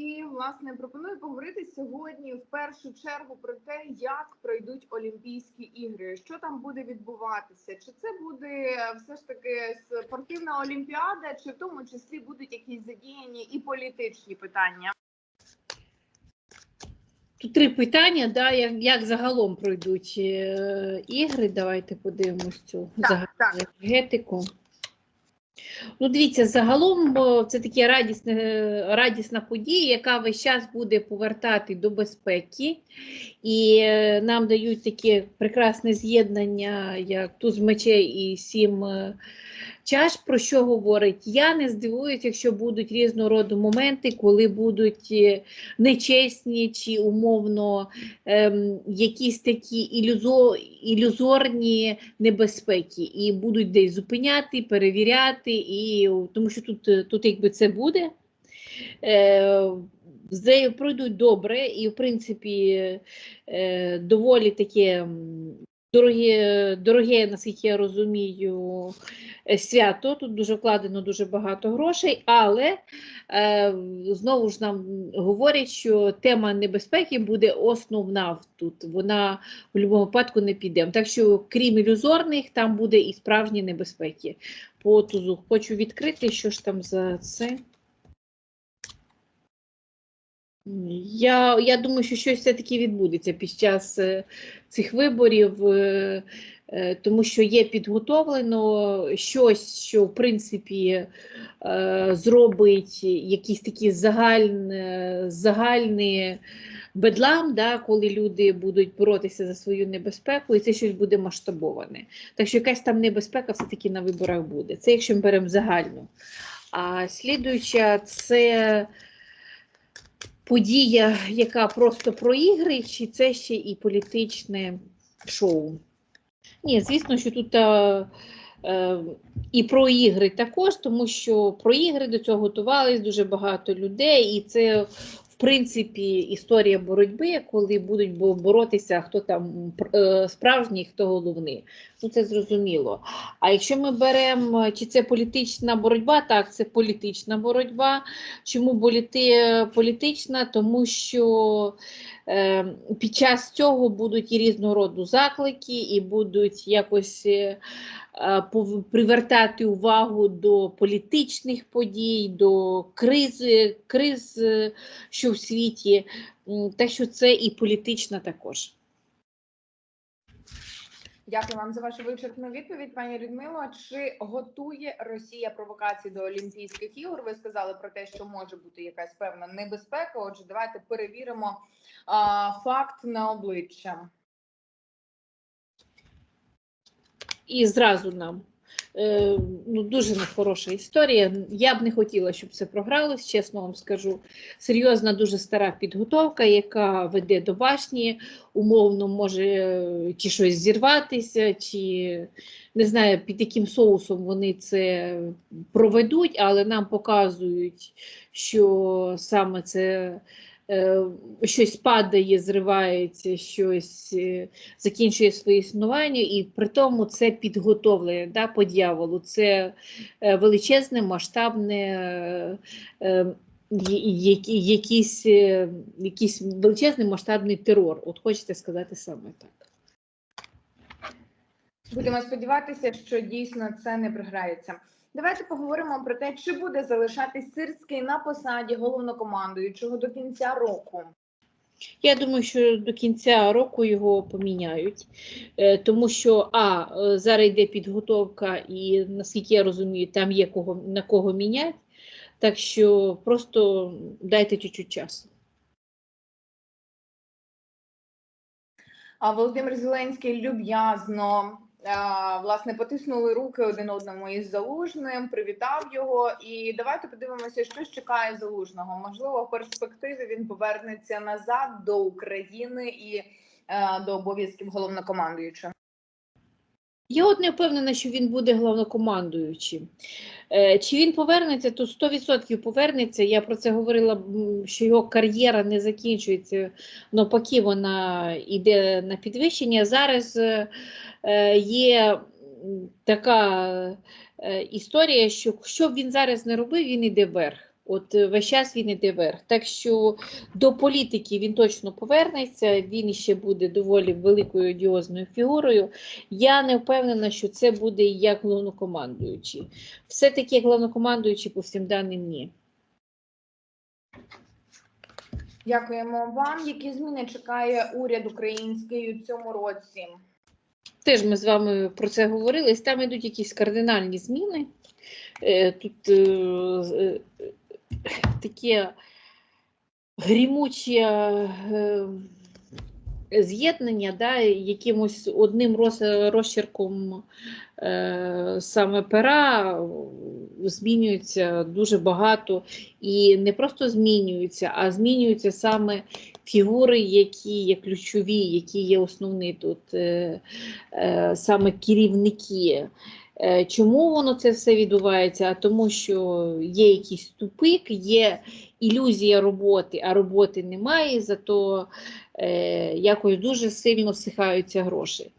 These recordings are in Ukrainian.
і власне пропоную поговорити сьогодні в першу чергу про те, як пройдуть Олімпійські ігри, що там буде відбуватися, чи це буде все ж таки спортивна олімпіада, чи в тому числі будуть якісь задіяні і політичні питання. Тут три питання, да, як, як загалом пройдуть е, ігри. Давайте подивимось цю Так, загальну так. енергетику. Ну, дивіться, загалом це така радісна, радісна подія, яка весь час буде повертати до безпеки. І е, нам дають таке прекрасне з'єднання, як туз мечей і сім е, чаш, про що говорить. Я не здивуюсь, якщо будуть різного роду моменти, коли будуть е, нечесні чи умовно ем, якісь такі ілюзо, ілюзорні небезпеки, і будуть десь зупиняти, перевіряти, і тому що тут, е, тут якби це буде. Е, пройдуть добре, і в принципі е, доволі таке дороге, дороге, наскільки я розумію, свято. Тут дуже вкладено дуже багато грошей, але е, знову ж нам говорять, що тема небезпеки буде основна тут. Вона в будь-якому випадку не піде. Так що, крім ілюзорних, там буде і справжні небезпеки. По тузу хочу відкрити, що ж там за це. Я, я думаю, що щось все-таки відбудеться під час е, цих виборів, е, е, тому що є підготовлено щось, що в принципі зробить якийсь такий загальне, загальний бедлам, да, коли люди будуть боротися за свою небезпеку, і це щось буде масштабоване. Так що якась там небезпека все-таки на виборах буде. Це якщо ми беремо загальну. А слідуюча це подія, яка просто про ігри, чи це ще і політичне шоу? Ні, звісно, що тут е, е, і про ігри також, тому що про ігри до цього готувались дуже багато людей, і це. В принципі, історія боротьби, коли будуть боротися, хто там е, справжній, хто головний. Ну це зрозуміло. А якщо ми беремо, чи це політична боротьба, так, це політична боротьба. Чому політи, політична? Тому що е, під час цього будуть і різного роду заклики, і будуть якось е, е, привертати увагу до політичних подій, до кризи, криз, е, що в світі. Так що це і політична також. Дякую вам за вашу вичерпну відповідь, пані Людмило. Чи готує Росія провокації до Олімпійських ігор? Ви сказали про те, що може бути якась певна небезпека. Отже, давайте перевіримо а, факт на обличчя. І зразу нам. Е, ну, дуже нехороша історія. Я б не хотіла, щоб це програлось, чесно вам скажу. Серйозна, дуже стара підготовка, яка веде до башні, умовно може чи щось зірватися, чи не знаю, під яким соусом вони це проведуть, але нам показують, що саме це. Е, Щось падає, зривається, щось е, закінчує своє існування, і при тому це підготовлення да, по дьяволу. Це е, величезне, масштабне, якийсь, якийсь величезний масштабний терор. От хочете сказати саме так. Будемо сподіватися, що дійсно це не програється. Давайте поговоримо про те, чи буде залишатись Сирський на посаді головнокомандуючого до кінця року. Я думаю, що до кінця року його поміняють, е, тому що а е, зараз йде підготовка, і наскільки я розумію, там є кого на кого міняти. Так що просто дайте чуть-чуть часу. А Володимир Зеленський люб'язно власне потиснули руки один одному із залужним, привітав його. І давайте подивимося, що ж чекає залужного. Можливо, в перспективі він повернеться назад до України і е, до обов'язків головнокомандуючого. Я от не впевнена, що він буде головнокомандуючим. Е, Чи він повернеться, то 100% повернеться. Я про це говорила, що його кар'єра не закінчується. Навпаки, вона йде на підвищення. Зараз е, е, є така історія, що що б він зараз не робив, він йде вверх. От е, весь час він іде вверх. Так що до політики він точно повернеться, він ще буде доволі великою одіозною фігурою. Я не впевнена, що це буде як головнокомандуючий. Все-таки як головнокомандуючий по всім даним ні. Дякуємо вам. Які зміни чекає уряд український у цьому році? Теж ми з вами про це говорили. Там йдуть якісь кардинальні зміни. Е, Тут е, таке грімуче е, з'єднання, да, якимось одним роз- розчерком е, саме пера е, змінюється дуже багато. І не просто змінюються, а змінюються саме фігури, які є ключові, які є основні тут, е, е, саме керівники. Е, Чому воно це все відбувається? А тому, що є якийсь тупик, є ілюзія роботи, а роботи немає, зато е, якось дуже сильно всихаються гроші.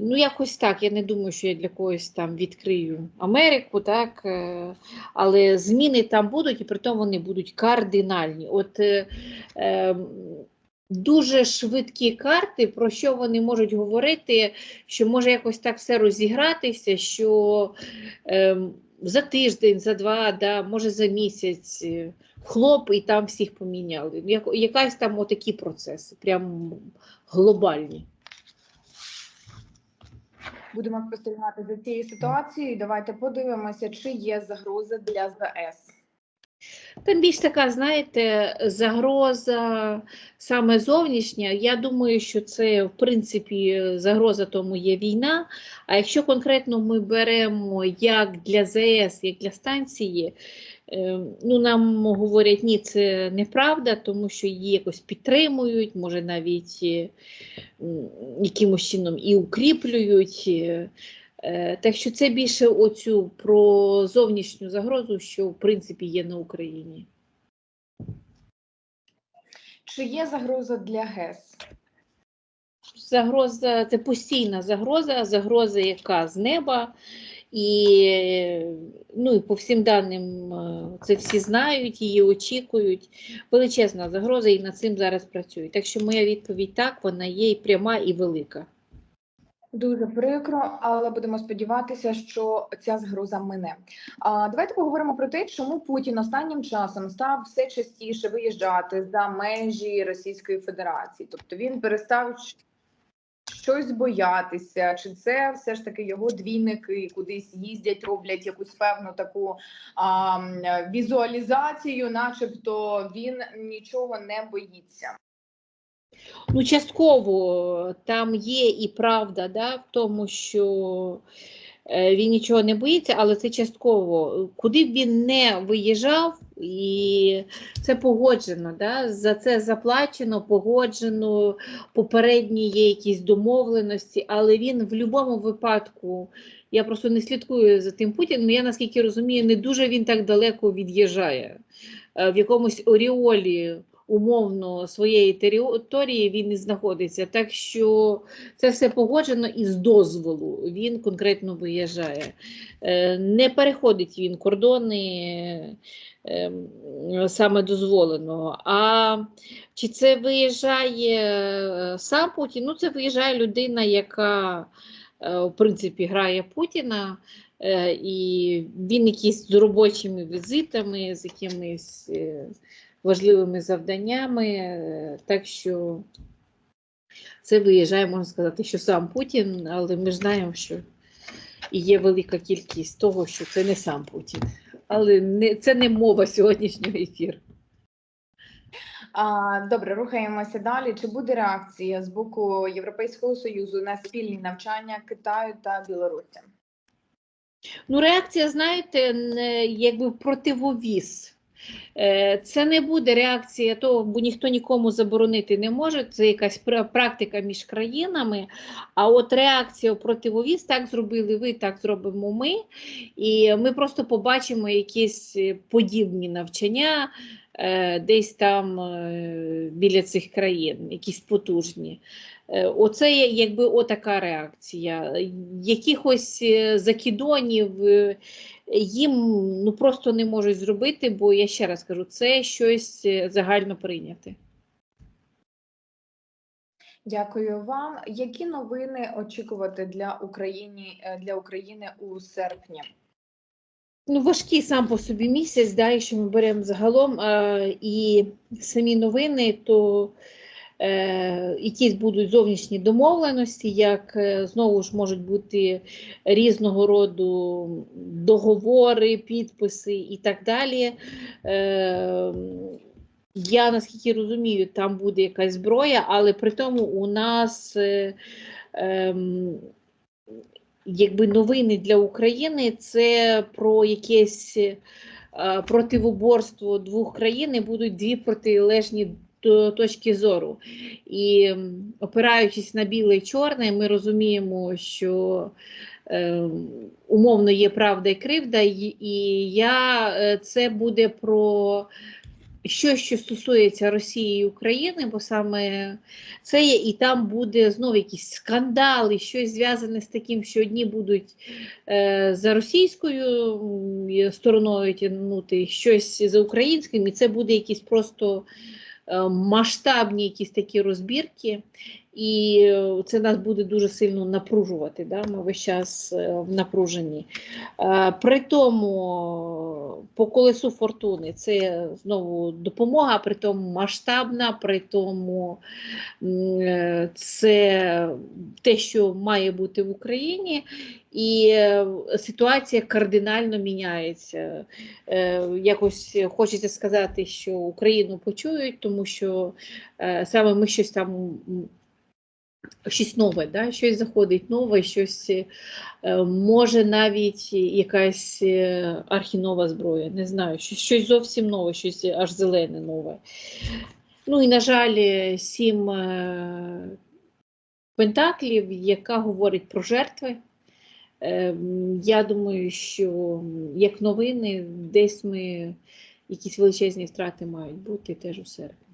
Ну, якось так. Я не думаю, що я для когось там відкрию Америку, так? е, але зміни там будуть, і при тому вони будуть кардинальні. От е, е, дуже швидкі карти, про що вони можуть говорити, що може якось так все розігратися, що е, за тиждень, за два, да, може за місяць. е, Хлоп, і там всіх поміняли. Як, якась там отакі процеси, прям глобальні. Будемо спостерігати за цією ситуацією. Давайте подивимося, чи є загроза для ЗАЕС. Там більш така, знаєте, загроза саме зовнішня. Я думаю, що це, в принципі, загроза тому є війна. А якщо конкретно ми беремо як для ЗС, як для станції, е, ну, нам говорять, ні, це неправда, тому що її якось підтримують, може навіть е, якимось чином і укріплюють. Е, Так що це більше оцю про зовнішню загрозу, що в принципі є на Україні. Чи є загроза для ГЕС? Загроза це постійна загроза, загроза, яка з неба. І, ну, і по всім даним е, це всі знають, її очікують. Величезна загроза, і над цим зараз працюють. Так що моя відповідь так, вона є і пряма, і велика. Дуже прикро, але будемо сподіватися, що ця загроза мине. А давайте поговоримо про те, чому Путін останнім часом став все частіше виїжджати за межі Російської Федерації. Тобто він перестав щось боятися, чи це все ж таки його двійники кудись їздять, роблять якусь певну таку а, візуалізацію, начебто він нічого не боїться. Ну, частково там є і правда да, в тому, що е, він нічого не боїться, але це частково. Куди б він не виїжджав, і це погоджено. Да? За це заплачено, погоджено, попередні є якісь домовленості, але він в будь-якому випадку. Я просто не слідкую за тим Путіним. Я наскільки розумію, не дуже він так далеко від'їжджає. Е, В якомусь оріолі умовно своєї території він і знаходиться. Так що це все погоджено і з дозволу він конкретно виїжджає. Е, Не переходить він кордони е, саме дозволеного. А чи це виїжджає е, сам Путін? Ну, це виїжджає людина, яка в принципі грає Путіна. І він якісь з робочими візитами, з якимись важливими завданнями. е, Так що це виїжджає, можна сказати, що сам Путін, але ми ж знаємо, що і є велика кількість того, що це не сам Путін. Але не, це не мова сьогоднішнього ефіру. Добре, рухаємося далі. Чи буде реакція з боку Європейського союзу на спільні навчання Китаю та Білорусі? Ну, реакція, знаєте, якби противовіз. Е, Це не буде реакція того, бо ніхто нікому заборонити не може. Це якась практика між країнами. А от реакція противовіз, так зробили ви, так зробимо ми. І ми просто побачимо якісь е, подібні навчання. е, десь там біля цих країн, якісь потужні. Оце якби отака реакція. Якихось закидонів їм ну, просто не можуть зробити, бо я ще раз кажу, це щось е, загально прийняте. Дякую вам. Які новини очікувати для України е, для України у серпні? Ну, важкий сам по собі місяць, да, якщо ми беремо загалом е, і самі новини, то якісь будуть зовнішні домовленості, як е, знову ж можуть бути різного роду договори, підписи і так далі. Е, я наскільки розумію, там буде якась зброя, але при тому у нас е, ем, якби новини для України це про якесь е, противоборство двох країн і будуть дві протилежні точки зору. І опираючись на біле і чорне, ми розуміємо, що е, умовно є правда і кривда, і, і я е, це буде про щось, що стосується Росії і України, бо саме це є, і там буде знову якісь скандали, щось зв'язане з таким, що одні будуть е, за російською стороною тягнути, щось за українським, і це буде якісь просто масштабні якісь такі розбірки. І це нас буде дуже сильно напружувати. Да? Ми весь час е, в напруженні. Е, При тому по колесу фортуни це знову допомога, при тому масштабна, при тому е, це те, що має бути в Україні, і ситуація кардинально міняється. Якось хочеться сказати, що Україну почують, тому що саме ми щось там. Щось нове, да? щось заходить нове, щось е, може навіть якась е, архінова зброя, не знаю, щось, зовсім нове, щось аж зелене нове. Ну і, на жаль, е, сім пентаклів, яка говорить про жертви. Я думаю, що як новини, десь ми якісь величезні втрати мають бути теж у серпні.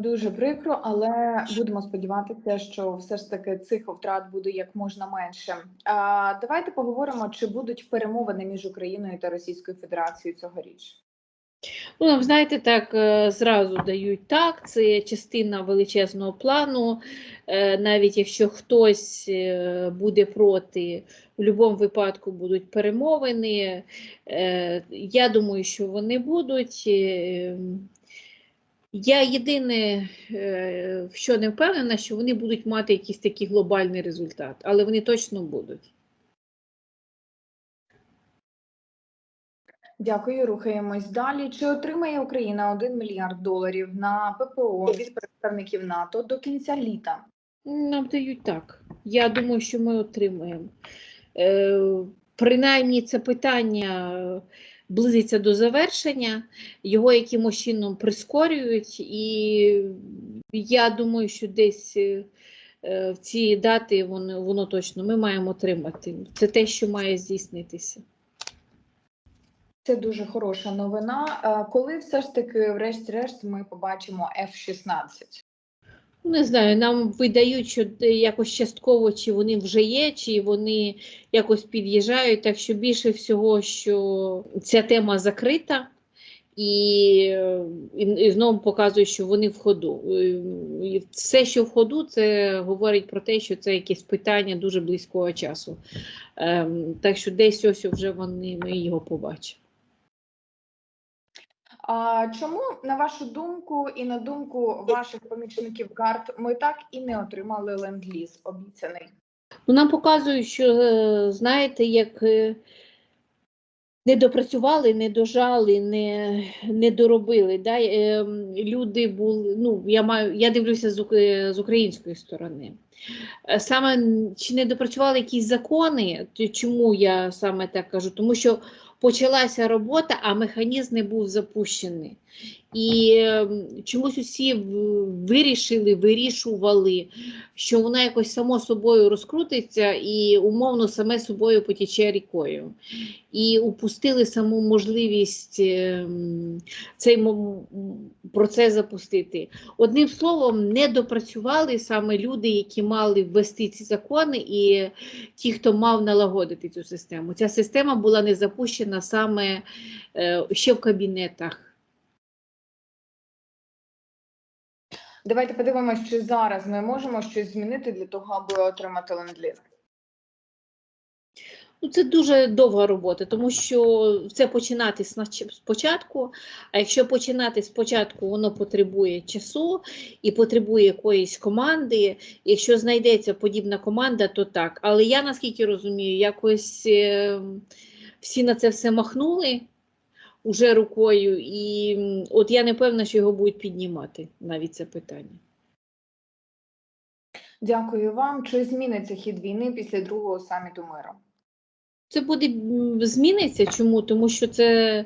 Дуже прикро, але будемо сподіватися, що все ж таки цих втрат буде як можна менше. А, Давайте поговоримо, чи будуть перемовини між Україною та Російською Федерацією цьогоріч. Ну, знаєте, так е, зразу дають так, це частина величезного плану. Е, Навіть якщо хтось е, буде проти, в будь-якому випадку будуть перемовини. Я думаю, що вони будуть. Я єдине, е, в що не впевнена, що вони будуть мати якийсь такий глобальний результат, але вони точно будуть. Дякую, рухаємось далі. Чи отримає Україна 1 мільярд доларів на ППО від представників НАТО до кінця літа? Нам дають так. Я думаю, що ми отримаємо. Е, принаймні, це питання близиться до завершення, його якимось чином прискорюють, і я думаю, що десь е, е, в ці дати воно, воно точно ми маємо отримати. Це те, що має здійснитися. Це дуже хороша новина. Коли все ж таки, врешті-решт, ми побачимо F-16? Ну, Не знаю, нам видають, що якось частково, чи вони вже є, чи вони якось під'їжджають. Так що більше всього, що ця тема закрита, і, е, і, і знову показує, що вони в ходу. Е, І все, що в ходу, це говорить про те, що це якесь питання дуже близького часу. Ем, так що десь ось вже вони ми його побачимо. Чому, на вашу думку, і на думку ваших помічників карт, ми так і не отримали ленд-ліз обіцяний? Ну, нам показують, що, е, знаєте, як е, не допрацювали, не дожали, не, не доробили. Да? е, Люди були, ну, я маю, я дивлюся з, з української сторони. Саме чи не допрацювали якісь закони, чому я саме так кажу? Тому що почалася робота, а механізм не був запущений. І ем, чомусь усі вирішили, вирішували, що вона якось само собою розкрутиться і умовно саме собою потіче рікою. І упустили саму можливість ем, цей процес запустити. Одним словом, не допрацювали саме люди, які мали ввести ці закони, і ті, хто мав налагодити цю систему. Ця система була не запущена саме е, ще в кабінетах. Давайте подивимося, чи зараз ми можемо щось змінити для того, аби отримати ленд-ліз. Ну, це дуже довга робота, тому що це починати спочатку. А якщо починати спочатку, воно потребує часу і потребує якоїсь команди. Якщо знайдеться подібна команда, то так. Але я наскільки розумію, якось е, всі на це все махнули уже рукою, і от я не певна, що його будуть піднімати навіть це питання. Дякую вам. Чи зміниться хід війни після другого саміту миру? Це буде зміниться. Чому? Тому що це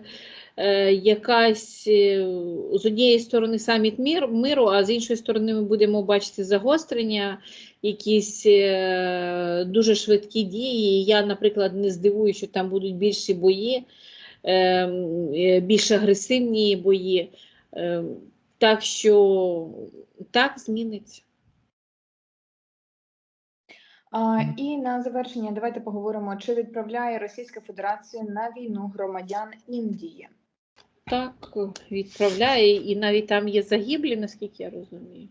е, якась е, з однієї сторони саміт мір, миру, а з іншої сторони ми будемо бачити загострення, якісь е, дуже швидкі дії. Я, наприклад, не здивую, що там будуть більші бої, більш агресивні бої. Е, так що так зміниться. А, і на завершення давайте поговоримо, чи відправляє Російська Федерація на війну громадян Індії. Так, відправляє, і навіть там є загиблі, наскільки я розумію.